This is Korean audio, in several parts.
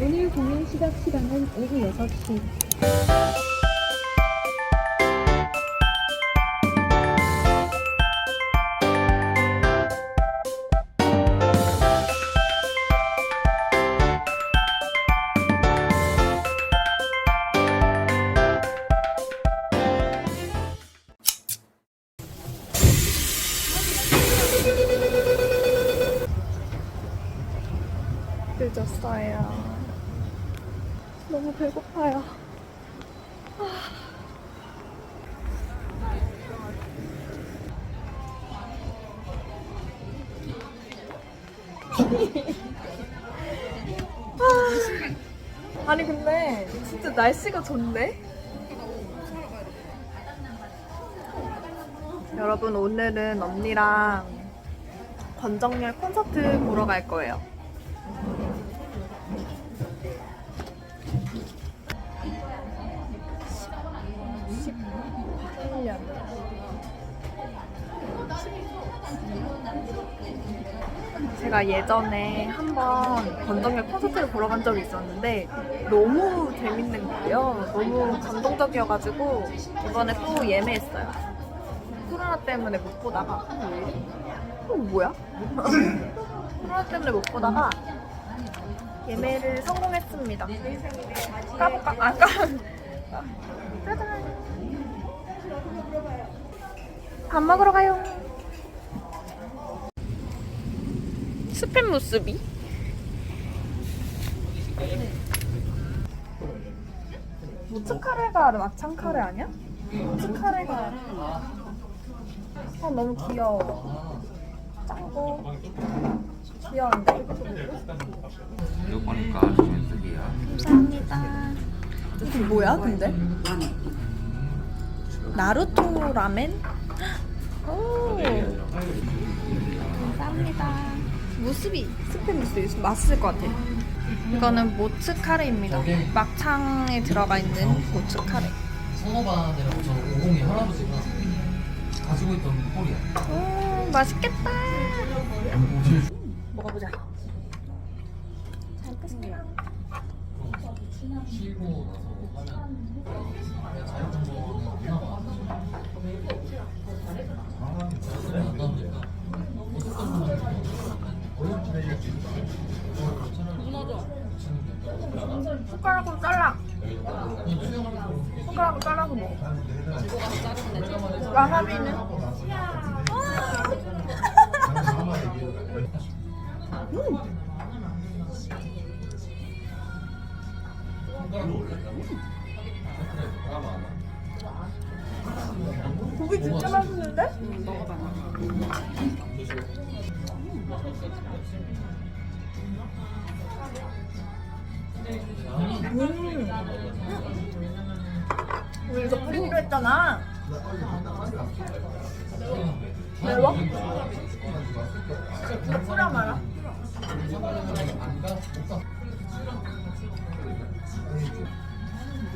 오늘 공연 시작 시간은 오후 6시. 늦었어요. 너무 배고파요. 아. 아니 근데 진짜 날씨가 좋네. 여러분 오늘은 언니랑 권정열 콘서트 보러 갈 거예요. 제가 예전에 한번 권정열 콘서트를 보러 간 적이 있었는데 너무 재밌는 거예요. 너무 감동적이어가지고 이번에 또 예매했어요. 코로나 때문에 못 보다가 어, 뭐야? 코로나 때문에 못 보다가 예매를 성공했습니다. 까볼까? 아, 까. 짜잔. 밥 먹으러 가요. 스팸 무스비? 모츠카레가 막창 카레 아니야? 모츠카레가 아 너무 귀여워 짱구 귀여운데 이거 보니까 전쓰기야. 감사합니다 이게 뭐야 근데? 나루토 라멘? 오 감사합니다 무스비 스팸 무스비 맛있을 것 같아 이거는 모츠 카레입니다. 막창에 들어가 있는 모츠 카레. 선호반이라고 저 50이 할아버지가 가지고 있던 꼴이야. 오 맛있겠다. 먹어보자. 잘 먹겠습니다 쉬고 나서 하면 자유분방 숟가락으로 잘라 숟가락으로 잘라서 먹어 와사비는? 고기 진짜 맛있는데? 음. 우리 이거 뿌리기로 했잖아. 매워? 이거 뿌려 말아.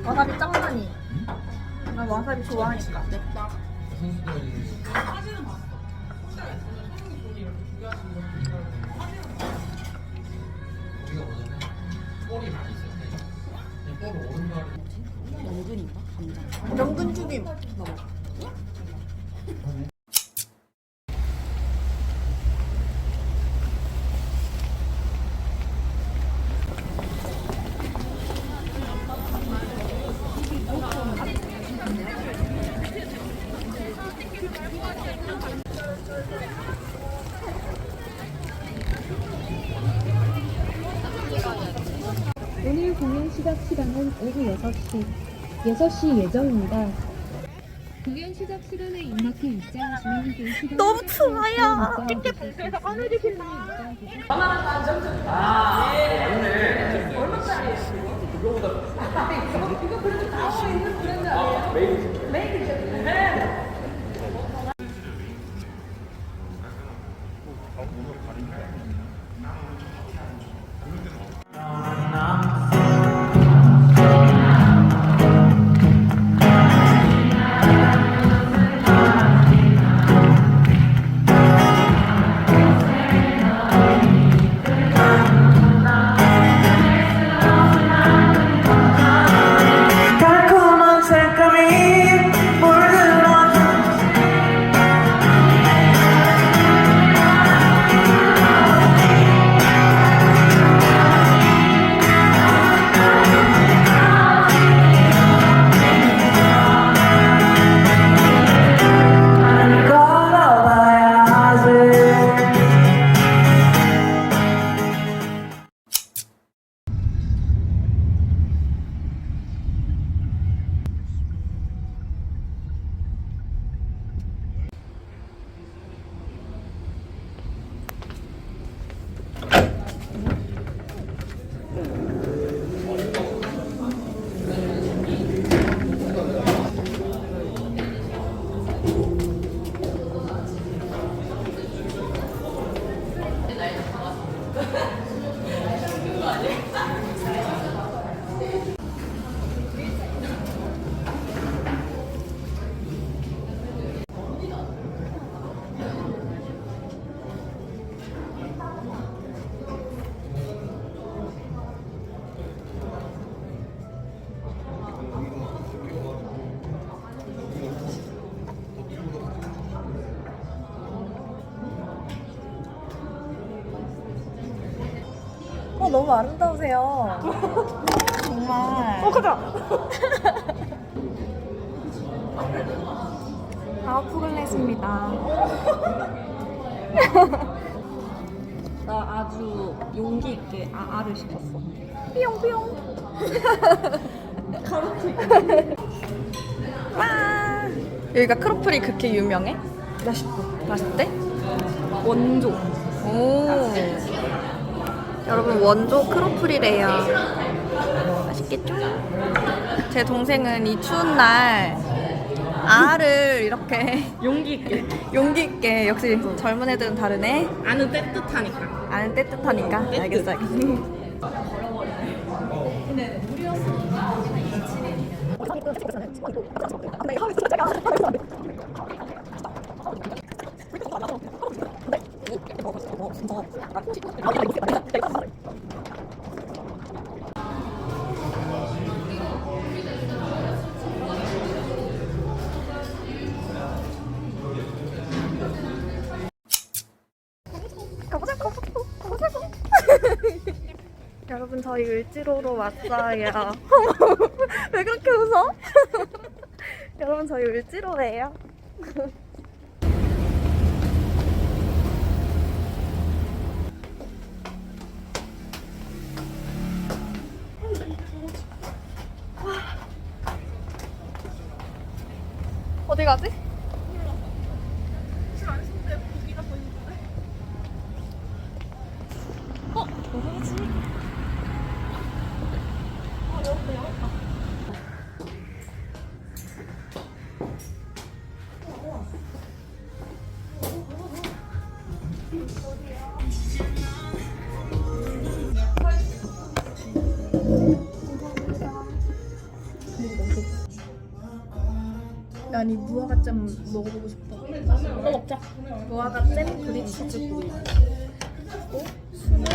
와사비 짱 많이. 나 와사비 좋아하니까. 우리 꼴이 많이 있을 때 꼴을 오른발을 연근 튀김. 오늘 공연 시작 시간은 오후 6시, 6시 예정입니다. 공연 시작 시간에 입막해 입장하시면 될 시간 너무 추워요. 찝찝해서 꺼내주신다. 아, 예. 얼마짜리예요? 그거보다. 아, 이거 그래도 다 있는 브랜드 아니에요? 아, 메이드. 메이드. 네. 너무 아름다우세요. 정말. 어 가자. 아웃프글렛입니다. 나 아주 용기 있게 아, 알을 시켰어. 삐용삐용. 와. 여기가 크로플이 그렇게 유명해? 맛있고. 맛있대? 원조. 오. 여러분 원조 크로플이래요. 맛있겠죠? 제 동생은 이 추운 날 알을 이렇게 용기 있게. 용기 있게 역시 젊은 애들은 다르네. 아는 따뜻하니까. 아는 따뜻하니까. 알겠어, 알겠어. 가보자고. 여러분 저희 을지로로 왔어요. 왜 그렇게 웃어? 여러분 저희 을지로예요. 어디 가지? 난이 무화과잼 먹어보고 싶어. 어, 먹자. 무화과잼 브리치즈 구이. 그리고 술을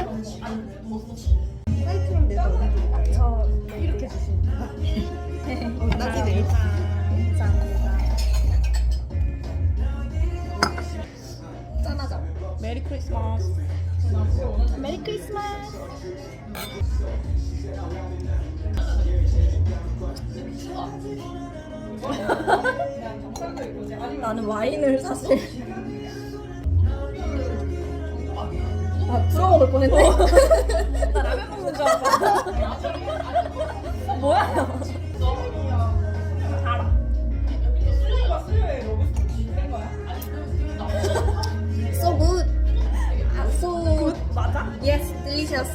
사이트랑 내가 어디 저 이렇게 주시면 나중에 내일 감사합니다. 짠하자. 메리 크리스마스. 메리 크리스마스. 나는 와인을 사실. 아 들어 먹을 뻔했네. 나 라면 먹는 줄 알았어. 뭐야? So good. 아, so good? 맞아? Yes, delicious.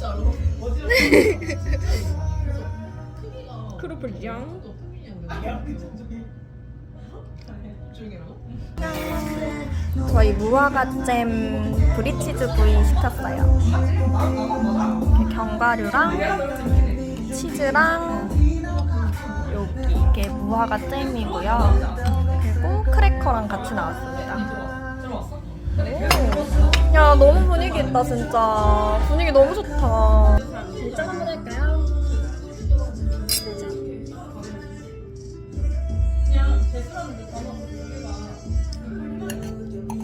크로플 양. 저희 무화과잼 브리치즈 구이 시켰어요. 이렇게 견과류랑 치즈랑 여기 이게 무화과잼이고요. 그리고 크래커랑 같이 나왔습니다. 오. 야 너무 분위기 있다 진짜. 분위기 너무 좋다. 일단 한번 할까요?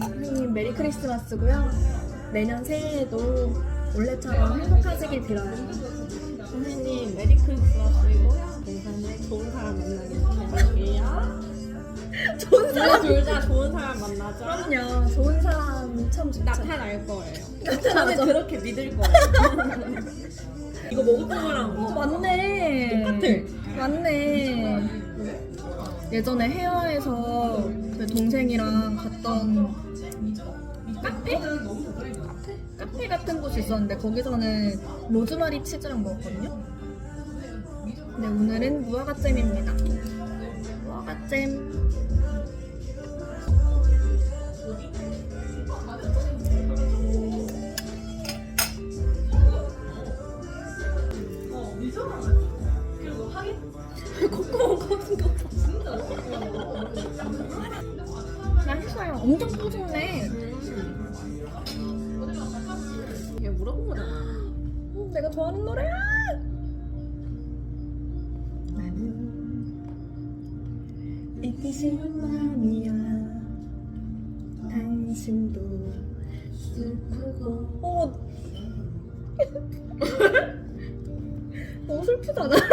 선생님 메리 크리스마스고요. 내년 새해에도 올해처럼 행복하시길 빌어요. 선생님 메리 크리스마스이고요. 동생님 좋은 사람 만나길 바랄게요. 좋은 사람. 둘다 좋은 사람 만나자. 그럼요. 좋은 사람 참 좋죠. 나타날 거예요. 나타나죠. 저는 그렇게 믿을 거예요. 이거 먹었던 거랑 어, 맞네. 똑같아. 맞네. 예전에 헤어에서 그 동생이랑 갔던 카페? 카페? 카페 같은 곳이 있었는데 거기서는 로즈마리 치즈랑 먹었거든요. 근데 오늘은 무화과잼입니다. 무화과잼. 맛있어요. 엄청 푸짐해. 얘 물어본 거잖아. 음, 내가 좋아하는 노래야. 나는 잊기 싫은 마음이야. 당신도 슬프고. 어. 너무 슬프잖아.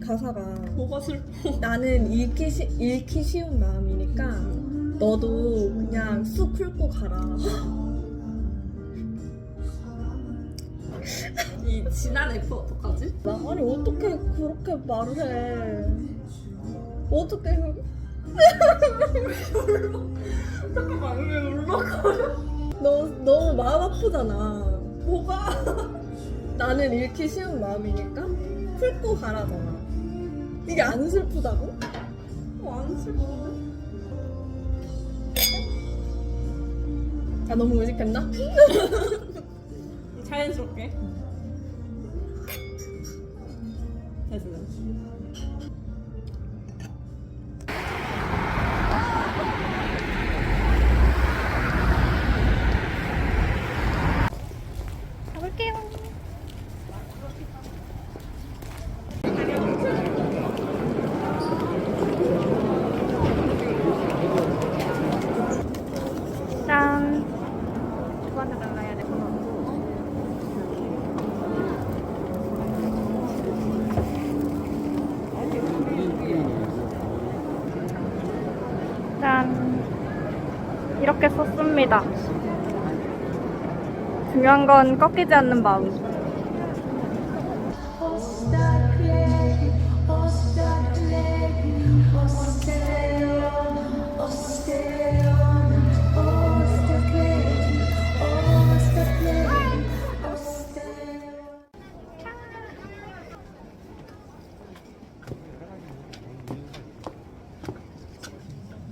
가사가 뭐가 슬퍼. 나는 잃기, 시, 잃기 쉬운 마음이니까 너도 그냥 쑥 훑고 가라. 이 진한 F 어떡하지? 나 아니 어떻게 그렇게 말을 해? 어떻게? 잠깐만 왜 울먹거려? 너 너무 마음 아프잖아. 뭐가? 나는 잃기 쉬운 마음이니까 훑고 가라잖아. 이게 안 슬프다고? 어, 안 슬퍼. 아 너무 의식했나? 자연스럽게. 됐어. 가볼게요. 짠. 누구한테 달라야 되구나. 짠. 이렇게 썼습니다. 중요한 건 꺾이지 않는 마음.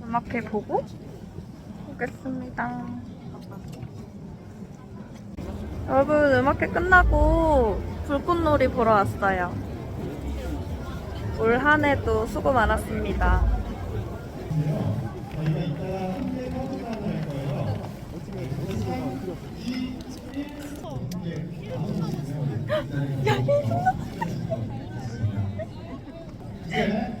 음악회 보고 오겠습니다. 여러분 음악회 끝나고 불꽃놀이 보러 왔어요. 올 한 해도 수고 많았습니다. 야,